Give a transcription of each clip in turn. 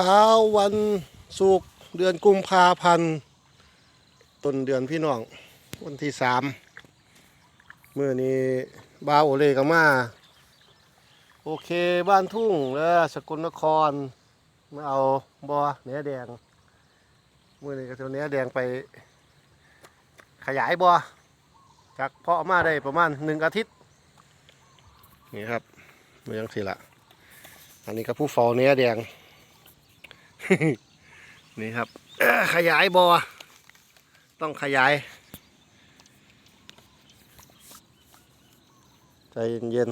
ช้าวันศุกร์เดือนกุมภาพันธ์ต้นเดือนพี่น้อง วันที่สามเมื่อนี้บาโอเลกมา โอเคบ้านทุ่งแล้วสกลนครมาเอาบอเนื้อแดงเมื่อนี้ก็เอาเนื้อแดงไป ขยายบอจากเพาะมาได้ประมาณหนึ่งอาทิตย์ นี่ครับเมืองสิละอันนี้ก็ผู้ฟอเนื้อแดง นี่ครับขยายบอต้องขยาย ใจเย็น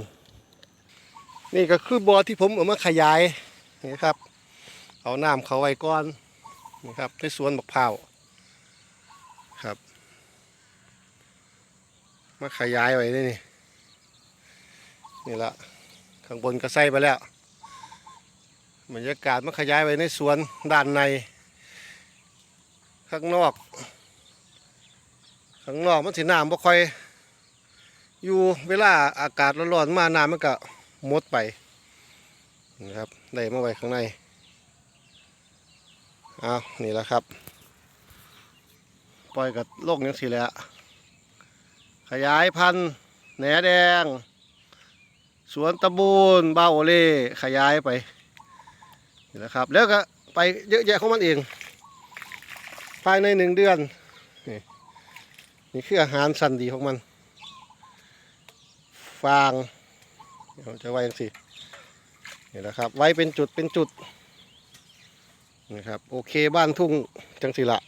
ๆนี่ก็คือบอที่ผมเอามาขยายนี่ครับ เอาน้ำเขาไว้ก่อนนี่ครับในสวนบักพร้าวครับ มาขยายไว้นี่นี่นี่ละข้างบนก็ใส่ไปแล้ว บรรยากาศมาขยายไว้ในสวนด้านใน ข้างนอก ข้างนอกมันสีน้ำบ่ค่อย อยู่เวลาอากาศร้อนๆมาน้ำมันก็หมดไปนะครับได้มาไว้ข้างในเอานี่แหละครับปล่อยกับโลกยังสีแล้วขยายพันธุ์แหนแดง สวนตะบูนบ้าโอเล่ขยายไป นี่แหละครับ แล้วก็ไปเยอะแยะของมันเอง ภายในหนึ่งเดือน นี่นี่คืออาหารสันดีของมัน ฟางเราจะไว้ยังสินี่แหละครับ ไว้เป็นจุดเป็นจุดนะครับ โอเคบ้านทุ่งจังสิละ